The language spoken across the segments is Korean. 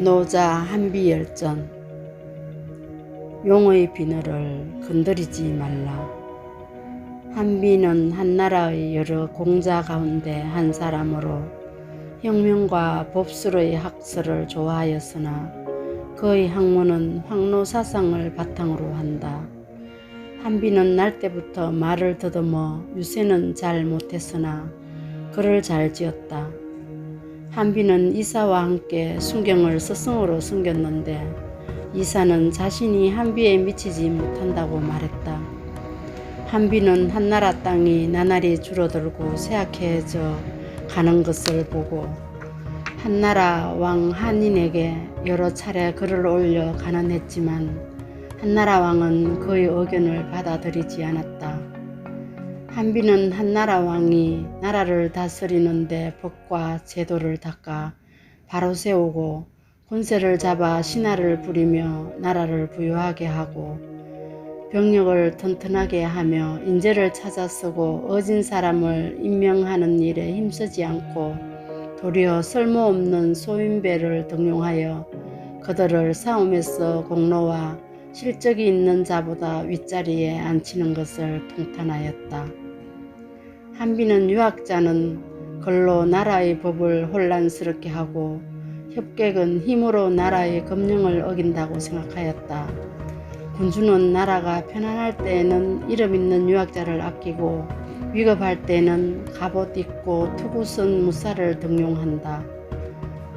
노자 한비열전 용의 비늘을 건드리지 말라. 한비는 한나라의 여러 공자 가운데 한 사람으로 혁명과 법술의 학설을 좋아하였으나 그의 학문은 황노사상을 바탕으로 한다. 한비는 날 때부터 말을 더듬어 유세는 잘 못했으나 글을 잘 지었다. 한비는 이사와 함께 순경을 스승으로 숨겼는데 이사는 자신이 한비에 미치지 못한다고 말했다. 한비는 한나라 땅이 나날이 줄어들고 쇠약해져 가는 것을 보고 한나라 왕 한인에게 여러 차례 글을 올려 간언했지만 한나라 왕은 그의 의견을 받아들이지 않았다. 한비는 한나라 왕이 나라를 다스리는데 법과 제도를 닦아 바로 세우고 군세를 잡아 신하를 부리며 나라를 부유하게 하고 병력을 튼튼하게 하며 인재를 찾아 쓰고 어진 사람을 임명하는 일에 힘쓰지 않고 도리어 쓸모없는 소인배를 등용하여 그들을 싸움에서 공로와 실적이 있는 자보다 윗자리에 앉히는 것을 통탄하였다. 한비는 유학자는 글로 나라의 법을 혼란스럽게 하고 협객은 힘으로 나라의 검령을 어긴다고 생각하였다. 군주는 나라가 편안할 때에는 이름 있는 유학자를 아끼고 위급할 때는 갑옷 입고 투구 쓴 무사를 등용한다.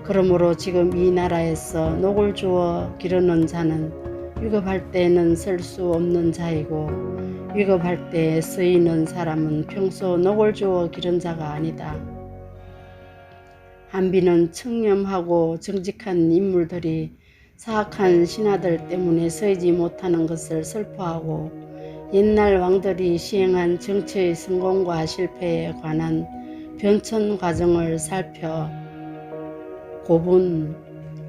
그러므로 지금 이 나라에서 녹을 주어 기르는 자는 위급할 때는 쓸 수 없는 자이고 위급할 때 쓰이는 사람은 평소 녹을 주어 기른 자가 아니다. 한비는 청렴하고 정직한 인물들이 사악한 신하들 때문에 서지 못하는 것을 슬퍼하고 옛날 왕들이 시행한 정치의 성공과 실패에 관한 변천 과정을 살펴 고분,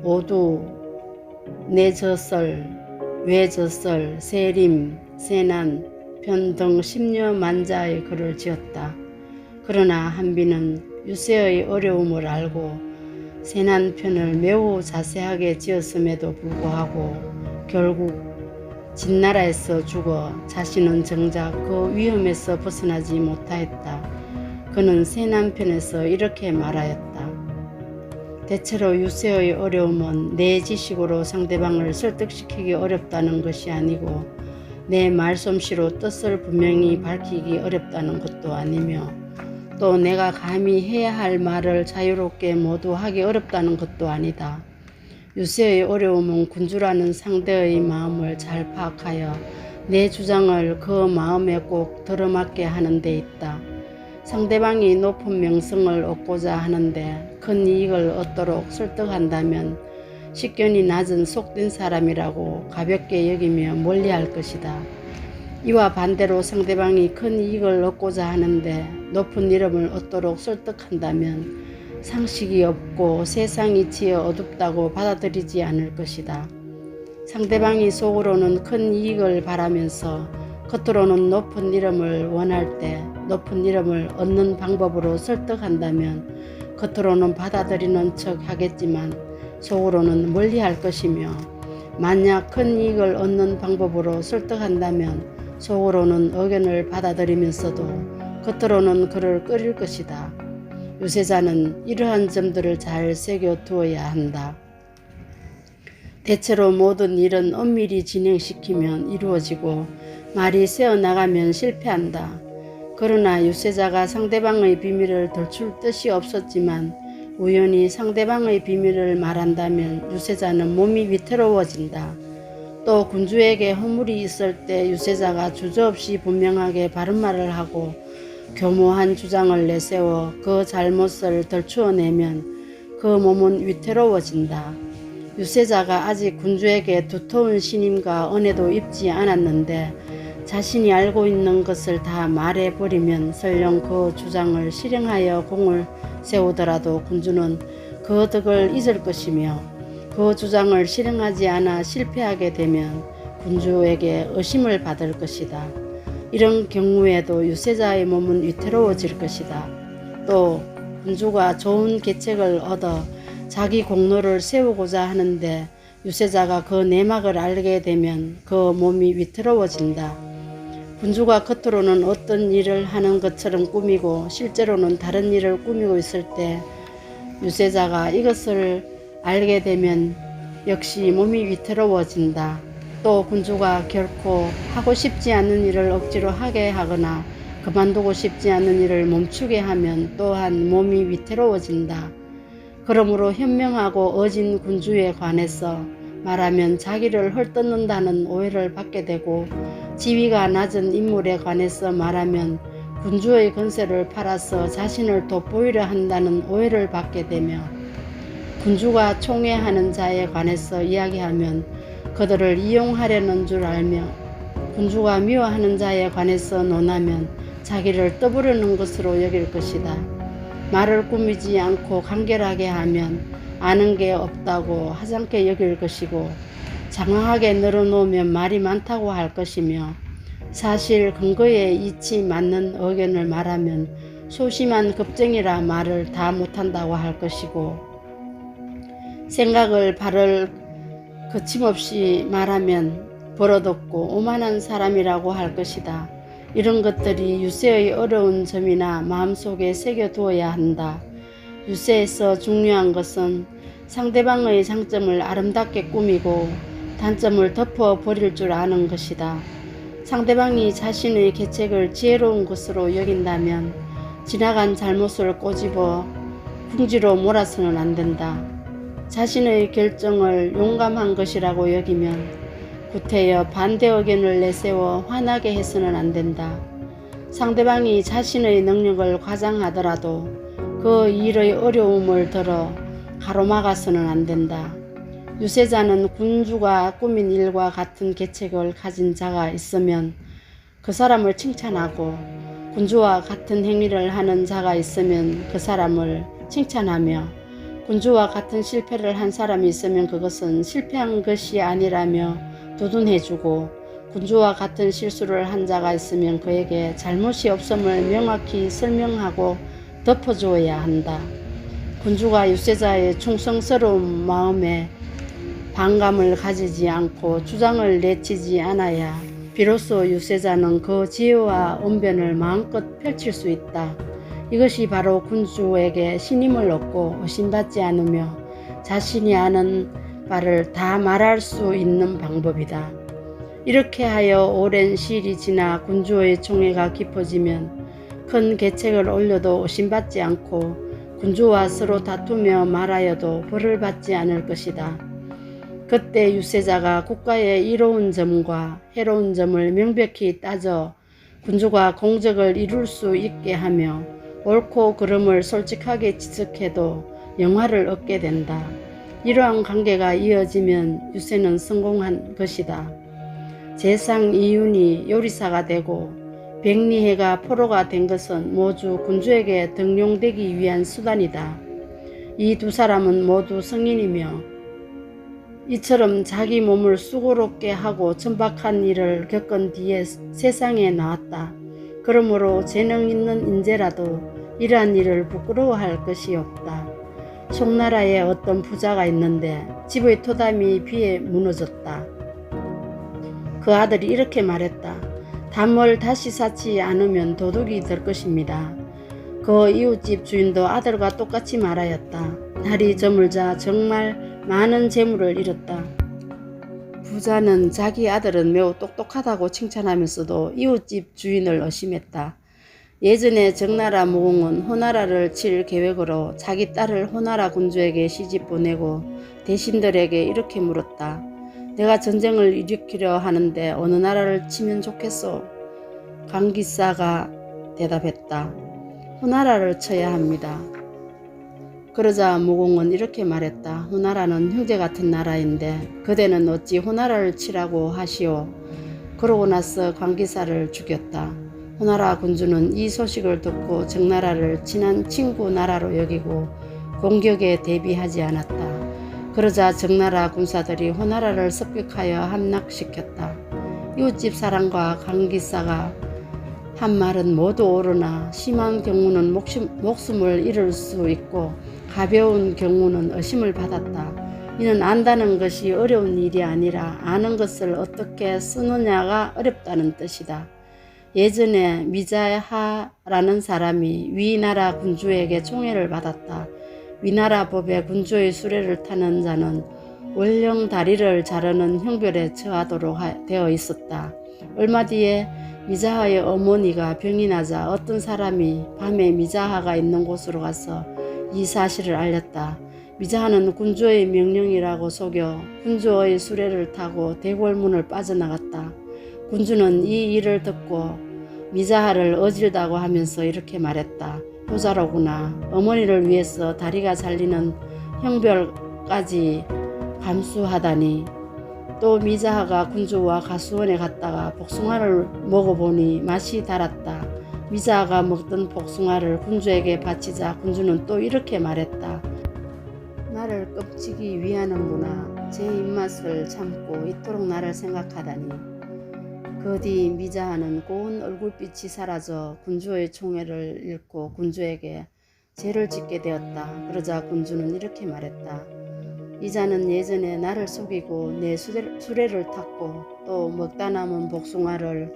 오두, 내저설, 외저설, 세림, 세난, 편등 십여 만자의 글을 지었다. 그러나 한비는 유세의 어려움을 알고 세난편을 매우 자세하게 지었음에도 불구하고 결국 진나라에서 죽어 자신은 정작 그 위험에서 벗어나지 못하였다. 그는 세난편에서 이렇게 말하였다. 대체로 유세의 어려움은 내 지식으로 상대방을 설득시키기 어렵다는 것이 아니고 내 말솜씨로 뜻을 분명히 밝히기 어렵다는 것도 아니며 또 내가 감히 해야 할 말을 자유롭게 모두 하기 어렵다는 것도 아니다. 유세의 어려움은 군주라는 상대의 마음을 잘 파악하여 내 주장을 그 마음에 꼭 들어맞게 하는 데 있다. 상대방이 높은 명성을 얻고자 하는데 큰 이익을 얻도록 설득한다면 식견이 낮은 속된 사람이라고 가볍게 여기며 멀리할 것이다. 이와 반대로 상대방이 큰 이익을 얻고자 하는데 높은 이름을 얻도록 설득한다면 상식이 없고 세상 이치에 어둡다고 받아들이지 않을 것이다. 상대방이 속으로는 큰 이익을 바라면서 겉으로는 높은 이름을 원할 때 높은 이름을 얻는 방법으로 설득한다면 겉으로는 받아들이는 척 하겠지만 속으로는 멀리 할 것이며 만약 큰 이익을 얻는 방법으로 설득한다면 속으로는 의견을 받아들이면서도 겉으로는 그를 끌릴 것이다. 유세자는 이러한 점들을 잘 새겨 두어야 한다. 대체로 모든 일은 엄밀히 진행시키면 이루어지고 말이 새어나가면 실패한다. 그러나 유세자가 상대방의 비밀을 들출 뜻이 없었지만 우연히 상대방의 비밀을 말한다면 유세자는 몸이 위태로워진다. 또 군주에게 허물이 있을 때 유세자가 주저없이 분명하게 바른 말을 하고 교모한 주장을 내세워 그 잘못을 덜추어내면 그 몸은 위태로워진다. 유세자가 아직 군주에게 두터운 신임과 은혜도 입지 않았는데 자신이 알고 있는 것을 다 말해버리면 설령 그 주장을 실행하여 공을 세우더라도 군주는 그 덕을 잊을 것이며 그 주장을 실행하지 않아 실패하게 되면 군주에게 의심을 받을 것이다. 이런 경우에도 유세자의 몸은 위태로워질 것이다. 또 군주가 좋은 계책을 얻어 자기 공로를 세우고자 하는데 유세자가 그 내막을 알게 되면 그 몸이 위태로워진다. 군주가 겉으로는 어떤 일을 하는 것처럼 꾸미고 실제로는 다른 일을 꾸미고 있을 때 유세자가 이것을 알게 되면 역시 몸이 위태로워진다. 또 군주가 결코 하고 싶지 않은 일을 억지로 하게 하거나 그만두고 싶지 않은 일을 멈추게 하면 또한 몸이 위태로워진다. 그러므로 현명하고 어진 군주에 관해서 말하면 자기를 헐뜯는다는 오해를 받게 되고 지위가 낮은 인물에 관해서 말하면 군주의 건세를 팔아서 자신을 돋보이려 한다는 오해를 받게 되며 군주가 총애하는 자에 관해서 이야기하면 그들을 이용하려는 줄 알며 군주가 미워하는 자에 관해서 논하면 자기를 떠부르는 것으로 여길 것이다. 말을 꾸미지 않고 간결하게 하면 아는 게 없다고 하찮게 여길 것이고 장황하게 늘어놓으면 말이 많다고 할 것이며 사실 근거에 이치 맞는 의견을 말하면 소심한 겁쟁이라 말을 다 못한다고 할 것이고 생각을 발을 거침없이 말하면 버릇없고 오만한 사람이라고 할 것이다. 이런 것들이 유세의 어려운 점이나 마음속에 새겨두어야 한다. 유세에서 중요한 것은 상대방의 장점을 아름답게 꾸미고 단점을 덮어 버릴 줄 아는 것이다. 상대방이 자신의 계책을 지혜로운 것으로 여긴다면 지나간 잘못을 꼬집어 궁지로 몰아서는 안 된다. 자신의 결정을 용감한 것이라고 여기면 구태여 반대 의견을 내세워 화나게 해서는 안 된다. 상대방이 자신의 능력을 과장하더라도 그 일의 어려움을 들어 가로막아서는 안 된다. 유세자는 군주가 꾸민 일과 같은 계책을 가진 자가 있으면 그 사람을 칭찬하고 군주와 같은 행위를 하는 자가 있으면 그 사람을 칭찬하며 군주와 같은 실패를 한 사람이 있으면 그것은 실패한 것이 아니라며 두둔해주고 군주와 같은 실수를 한 자가 있으면 그에게 잘못이 없음을 명확히 설명하고 덮어주어야 한다. 군주가 유세자의 충성스러운 마음에 반감을 가지지 않고 주장을 내치지 않아야 비로소 유세자는 그 지혜와 언변을 마음껏 펼칠 수 있다. 이것이 바로 군주에게 신임을 얻고 의심받지 않으며 자신이 아는 바를 다 말할 수 있는 방법이다. 이렇게 하여 오랜 시일이 지나 군주의 총애가 깊어지면 큰 계책을 올려도 의심받지 않고 군주와 서로 다투며 말하여도 벌을 받지 않을 것이다. 그때 유세자가 국가의 이로운 점과 해로운 점을 명백히 따져 군주가 공적을 이룰 수 있게 하며 옳고 그름을 솔직하게 지적해도 영화를 얻게 된다. 이러한 관계가 이어지면 유세는 성공한 것이다. 재상 이윤이 요리사가 되고 백리해가 포로가 된 것은 모두 군주에게 등용되기 위한 수단이다. 이 두 사람은 모두 성인이며 이처럼 자기 몸을 수고롭게 하고 천박한 일을 겪은 뒤에 세상에 나왔다. 그러므로 재능 있는 인재라도 이러한 일을 부끄러워할 것이 없다. 송나라에 어떤 부자가 있는데 집의 토담이 비에 무너졌다. 그 아들이 이렇게 말했다. 담을 다시 쌓지 않으면 도둑이 될 것입니다. 그 이웃집 주인도 아들과 똑같이 말하였다. 날이 저물자 정말 많은 재물을 잃었다. 부자는 자기 아들은 매우 똑똑하다고 칭찬하면서도 이웃집 주인을 의심했다. 예전에 정나라 무공은 호나라를 칠 계획으로 자기 딸을 호나라 군주에게 시집 보내고 대신들에게 이렇게 물었다. 내가 전쟁을 일으키려 하는데 어느 나라를 치면 좋겠소? 강기사가 대답했다. 호나라를 쳐야 합니다. 그러자 무공은 이렇게 말했다. 호나라는 형제 같은 나라인데 그대는 어찌 호나라를 치라고 하시오. 그러고 나서 광기사를 죽였다. 호나라 군주는 이 소식을 듣고 정나라를 친한 친구 나라로 여기고 공격에 대비하지 않았다. 그러자 정나라 군사들이 호나라를 습격하여 함락시켰다. 이웃집 사람과 강기사가 한 말은 모두 옳으나 심한 경우는 목숨, 목숨 을 잃을 수 있고 가벼운 경우는 의심을 받았다. 이는 안다는 것이 어려운 일이 아니라 아는 것을 어떻게 쓰느냐가 어렵다는 뜻이다. 예전에 미자하라는 사람이 위나라 군주에게 총애를 받았다. 위나라 법에 군주의 수레를 타는 자는 원령 다리를 자르는 형벌에 처하도록 하- 되어 있었다. 얼마 뒤에 미자하의 어머니가 병이 나자 어떤 사람이 밤에 미자하가 있는 곳으로 가서 이 사실을 알렸다. 미자하는 군주의 명령이라고 속여 군주의 수레를 타고 대궐문을 빠져나갔다. 군주는 이 일을 듣고 미자하를 어질다고 하면서 이렇게 말했다. 효자로구나. 어머니를 위해서 다리가 잘리는 형별까지 감수하다니. 또 미자하가 군주와 가수원에 갔다가 복숭아를 먹어보니 맛이 달았다. 미자하가 먹던 복숭아를 군주에게 바치자 군주는 또 이렇게 말했다. 나를 껍치기 위하는구나. 제 입맛을 참고 이토록 나를 생각하다니. 그 뒤 미자하는 고운 얼굴빛이 사라져 군주의 총애를 잃고 군주에게 죄를 짓게 되었다. 그러자 군주는 이렇게 말했다. 이자는 예전에 나를 속이고 내 수레, 수레를 탔고 또 먹다 남은 복숭아를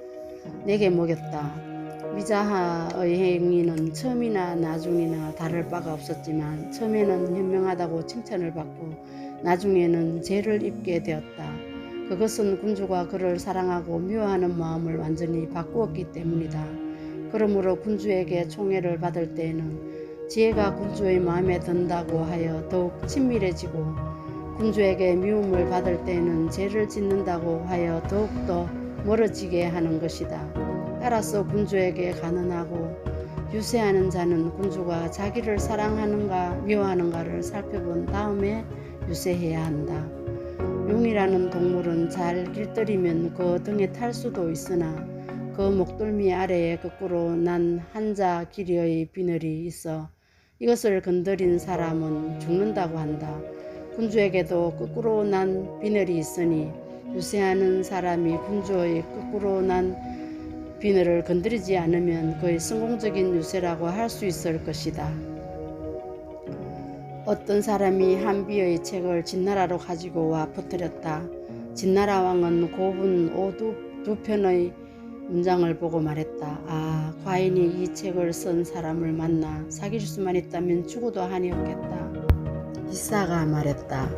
내게 먹였다. 미자하의 행위는 처음이나 나중이나 다를 바가 없었지만 처음에는 현명하다고 칭찬을 받고 나중에는 죄를 입게 되었다. 그것은 군주가 그를 사랑하고 미워하는 마음을 완전히 바꾸었기 때문이다. 그러므로 군주에게 총애를 받을 때에는 지혜가 군주의 마음에 든다고 하여 더욱 친밀해지고 군주에게 미움을 받을 때에는 죄를 짓는다고 하여 더욱더 멀어지게 하는 것이다. 따라서 군주에게 가난하고 유세하는 자는 군주가 자기를 사랑하는가 미워하는가를 살펴본 다음에 유세해야 한다. 용이라는 동물은 잘 길들이면 그 등에 탈 수도 있으나 그 목덜미 아래에 거꾸로 난 한자 길이의 비늘이 있어 이것을 건드린 사람은 죽는다고 한다. 군주에게도 거꾸로 난 비늘이 있으니 유세하는 사람이 군주의 거꾸로 난 비늘을 건드리지 않으면 그의 성공적인 유세라고 할 수 있을 것이다. 어떤 사람이 한비의 책을 진나라로 가지고 와 퍼뜨렸다. 진나라 왕은 고분 오두 두 편의 문장을 보고 말했다. 아, 과인이 이 책을 쓴 사람을 만나 사귈 수만 있다면 죽어도 한이 없겠다. 이사가 말했다.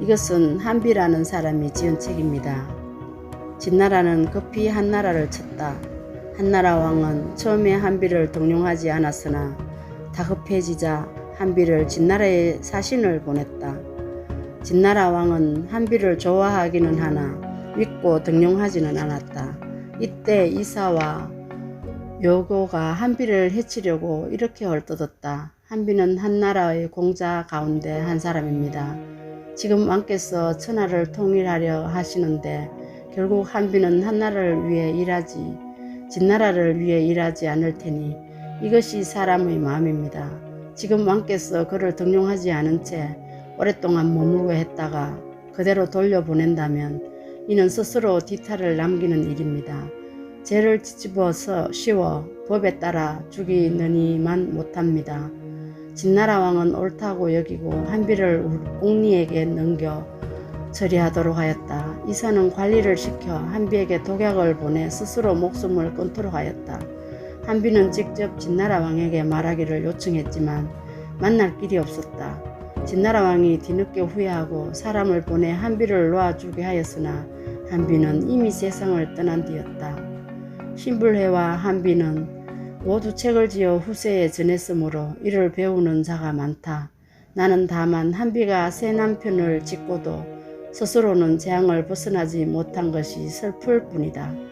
이것은 한비라는 사람이 지은 책입니다. 진나라는 급히 한나라를 쳤다. 한나라 왕은 처음에 한비를 등용하지 않았으나 다급해지자 한비를 진나라에 사신을 보냈다. 진나라 왕은 한비를 좋아하기는 하나 믿고 등용하지는 않았다. 이때 이사와 요고가 한비를 해치려고 이렇게 헐뜯었다. 한비는 한나라의 공자 가운데 한 사람입니다. 지금 왕께서 천하를 통일하려 하시는데 결국 한비는 한나라를 위해 일하지 진나라를 위해 일하지 않을 테니 이것이 사람의 마음입니다. 지금 왕께서 그를 등용하지 않은 채 오랫동안 머물고 했다가 그대로 돌려보낸다면 이는 스스로 뒤탈을 남기는 일입니다. 죄를 뒤집어서 씌워 법에 따라 죽이느니만 못합니다. 진나라 왕은 옳다고 여기고 한비를 옥리에게 넘겨 처리하도록 하였다. 이사는 관리를 시켜 한비에게 독약을 보내 스스로 목숨을 끊도록 하였다. 한비는 직접 진나라 왕에게 말하기를 요청했지만 만날 길이 없었다. 진나라 왕이 뒤늦게 후회하고 사람을 보내 한비를 놓아주게 하였으나 한비는 이미 세상을 떠난 뒤였다. 신불회와 한비는 모두 책을 지어 후세에 전했으므로 이를 배우는 자가 많다. 나는 다만 한비가 새 남편을 짓고도 스스로는 재앙을 벗어나지 못한 것이 슬플 뿐이다.